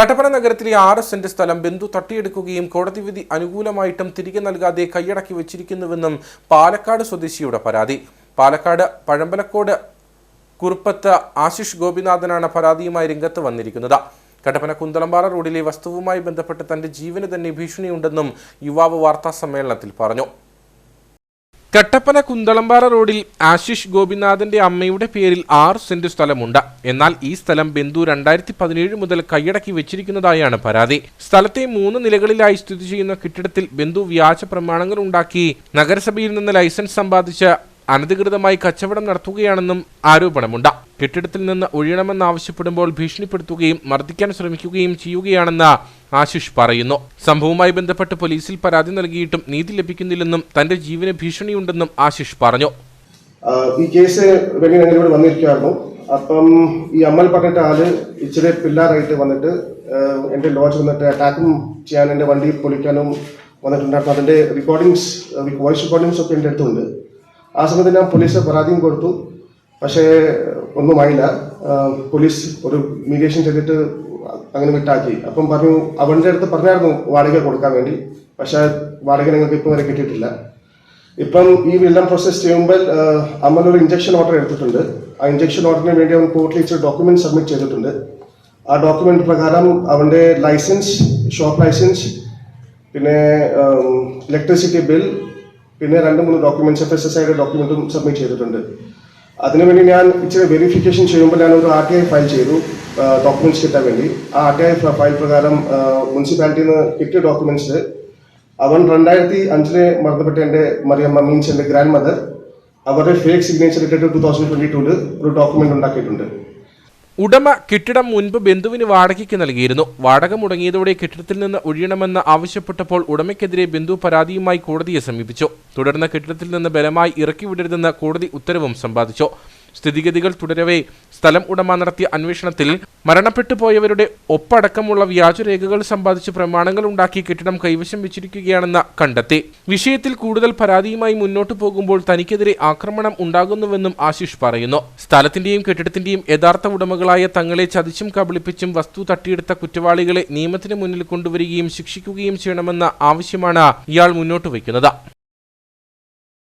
കട്ടപ്പന നഗരത്തിലെ ആറ് സെന്റ് സ്ഥലം ബന്ധു തട്ടിയെടുക്കുകയും കോടതി വിധി അനുകൂലമായിട്ടും തിരികെ നൽകാതെ കൈയടക്കി വെച്ചിരിക്കുന്നുവെന്നും പാലക്കാട് സ്വദേശിയുടെ പരാതി. പാലക്കാട് പഴമ്പലക്കോട് കുറുപ്പത്ത് ആശിഷ് ഗോപിനാഥനാണ് പരാതിയുമായി രംഗത്ത് വന്നിരിക്കുന്നത്. കട്ടപ്പന കുന്തളമ്പാറ റോഡിലെ വസ്തുവുമായി ബന്ധപ്പെട്ട് തന്റെ ജീവന് തന്നെ ഭീഷണിയുണ്ടെന്നും യുവാവ് വാർത്താ സമ്മേളനത്തിൽ പറഞ്ഞു. കട്ടപ്പന കുന്തളമ്പാറ റോഡിൽ ആശിഷ് ഗോപിനാഥന്റെ അമ്മയുടെ പേരിൽ ആറ് സെന്റ് സ്ഥലമുണ്ട്. എന്നാൽ ഈ സ്ഥലം ബന്ധു രണ്ടായിരത്തി പതിനേഴ് മുതൽ കൈയടക്കി വെച്ചിരിക്കുന്നതായാണ് പരാതി. സ്ഥലത്തെ മൂന്ന് നിലകളിലായി സ്ഥിതി ചെയ്യുന്ന കെട്ടിടത്തിൽ ബന്ധു വ്യാജ പ്രമാണങ്ങൾ ഉണ്ടാക്കി നഗരസഭയിൽ നിന്ന് ലൈസൻസ് സമ്പാദിച്ച് അനധികൃതമായി കച്ചവടം നടത്തുകയാണെന്നും ആരോപണമുണ്ട്. കെട്ടിടത്തിൽ നിന്ന് ഒഴിയണമെന്നാവശ്യപ്പെടുമ്പോൾ ഭീഷണിപ്പെടുത്തുകയും മർദ്ദിക്കാൻ ശ്രമിക്കുകയും ചെയ്യുകയാണെന്ന് ആശിഷ് പറയുന്നു. സംഭവവുമായി ബന്ധപ്പെട്ട് പോലീസിൽ പരാതി നൽകിയിട്ടും നീതി ലഭിക്കുന്നില്ലെന്നും തന്റെ ജീവന് ഭീഷണിയുണ്ടെന്നും ആശിഷ് പറഞ്ഞു. ഈ കേസ് ഞങ്ങൾ ഇവിടെ അപ്പം ഈ അമ്മൽ പറഞ്ഞിട്ട് ആൾ ഇച്ചിരി പിള്ളേരായിട്ട് വന്നിട്ട് എന്റെ ലോഡ്ജ് വന്നിട്ട് അറ്റാക്കും ചെയ്യാൻ എന്റെ വണ്ടി പൊളിക്കാനും വന്നിട്ടുണ്ടായിരുന്നു. അതിന്റെ റെക്കോർഡിങ്സ് വോയിസ് റെക്കോർഡിങ്സ് ഒക്കെ എന്റെ അടുത്തുണ്ട്. ആ സമയത്ത് ഞാൻ പോലീസ് പരാതിയും കൊടുത്തു. പക്ഷേ ഒന്നുമായില്ല. പോലീസ് ഒരു മീഡിയേഷൻ ചെയ്തിട്ട് അങ്ങനെ വിട്ടാക്കി. അപ്പം പറഞ്ഞു അവന്റെ അടുത്ത് പറഞ്ഞായിരുന്നു വാടക കൊടുക്കാൻ വേണ്ടി. പക്ഷേ വാടക നിങ്ങൾക്ക് ഇപ്പം വരെ കിട്ടിയിട്ടില്ല. ഇപ്പം ഈ എല്ലാം പ്രോസസ് ചെയ്യുമ്പോൾ അമ്മൽ ഒരു ഇഞ്ചക്ഷൻ ഓർഡർ എടുത്തിട്ടുണ്ട്. ആ ഇഞ്ചക്ഷൻ ഓർഡറിന് വേണ്ടി അവൻ കോർട്ടിൽ ഇച്ചിരി ഡോക്യുമെന്റ് സബ്മിറ്റ് ചെയ്തിട്ടുണ്ട്. ആ ഡോക്യുമെന്റ് പ്രകാരം അവന്റെ ലൈസൻസ് ഷോപ്പ് ലൈസൻസ് പിന്നെ ഇലക്ട്രിസിറ്റി ബിൽ പിന്നെ രണ്ട് മൂന്ന് ഡോക്യുമെന്റ്സ് എഫ് എസ് എസ് ഐയുടെ ഡോക്യുമെന്റും സബ്മിറ്റ് ചെയ്തിട്ടുണ്ട്. അതിനുവേണ്ടി ഞാൻ ഇച്ചിരി വെരിഫിക്കേഷൻ ചെയ്യുമ്പോൾ ഞാൻ ഒരു ആർ ടി ഐ ഫയൽ ചെയ്തു ഡോക്യുമെന്റ്സ് കിട്ടാൻ വേണ്ടി. ആ ആർ ടി ഐ ഫയൽ പ്രകാരം മുനിസിപ്പാലിറ്റിയിൽ നിന്ന് കിട്ടിയ ഡോക്യുമെന്റ്സ് അവൻ രണ്ടായിരത്തി അഞ്ചിലെ മരണപ്പെട്ട എന്റെ മറിയമ്മ മീൻസ് എന്റെ ഗ്രാൻഡ് മദർ അവരുടെ ഫേക്ക് സിഗ്നേച്ചർ ഇട്ടിട്ട് ടൂ തൗസൻഡ് ട്വന്റി ടൂൽ ഒരു ഡോക്യുമെന്റ് ഉണ്ടാക്കിയിട്ടുണ്ട്. ഉടമ കെട്ടിടം മുൻപ് ബന്ധുവിന് വാടകയ്ക്ക് നൽകിയിരുന്നു. വാടക മുടങ്ങിയതോടെ കെട്ടിടത്തിൽ നിന്ന് ഒഴിയണമെന്ന് ആവശ്യപ്പെട്ടപ്പോൾ ഉടമയ്ക്കെതിരെ ബന്ധു പരാതിയുമായി കോടതിയെ സമീപിച്ചു. തുടർന്ന് കെട്ടിടത്തിൽ നിന്ന് ബലമായി ഇറക്കി വിടരുതെന്ന് കോടതി ഉത്തരവും സമ്പാദിച്ചു. സ്ഥിതിഗതികൾ തുടരവേ. സ്ഥലം ഉടമ നടത്തിയ അന്വേഷണത്തിൽ മരണപ്പെട്ടു പോയവരുടെ ഒപ്പടക്കമുള്ള വ്യാജരേഖകൾ സമ്പാദിച്ച് പ്രമാണങ്ങൾ ഉണ്ടാക്കി കെട്ടിടം കൈവശം വെച്ചിരിക്കുകയാണെന്ന് കണ്ടെത്തി. വിഷയത്തിൽ കൂടുതൽ പരാതിയുമായി മുന്നോട്ടു പോകുമ്പോൾ തനിക്കെതിരെ ആക്രമണം ഉണ്ടാകുന്നുവെന്നും ആശിഷ് പറയുന്നു. സ്ഥലത്തിന്റെയും കെട്ടിടത്തിന്റെയും യഥാർത്ഥ ഉടമകളായ തങ്ങളെ ചതിച്ചും കബളിപ്പിച്ചും വസ്തു തട്ടിയെടുത്ത കുറ്റവാളികളെ നിയമത്തിന് മുന്നിൽ കൊണ്ടുവരികയും ശിക്ഷിക്കുകയും ചെയ്യണമെന്ന ആവശ്യമാണ് ഇയാൾ മുന്നോട്ട് വയ്ക്കുന്നത്.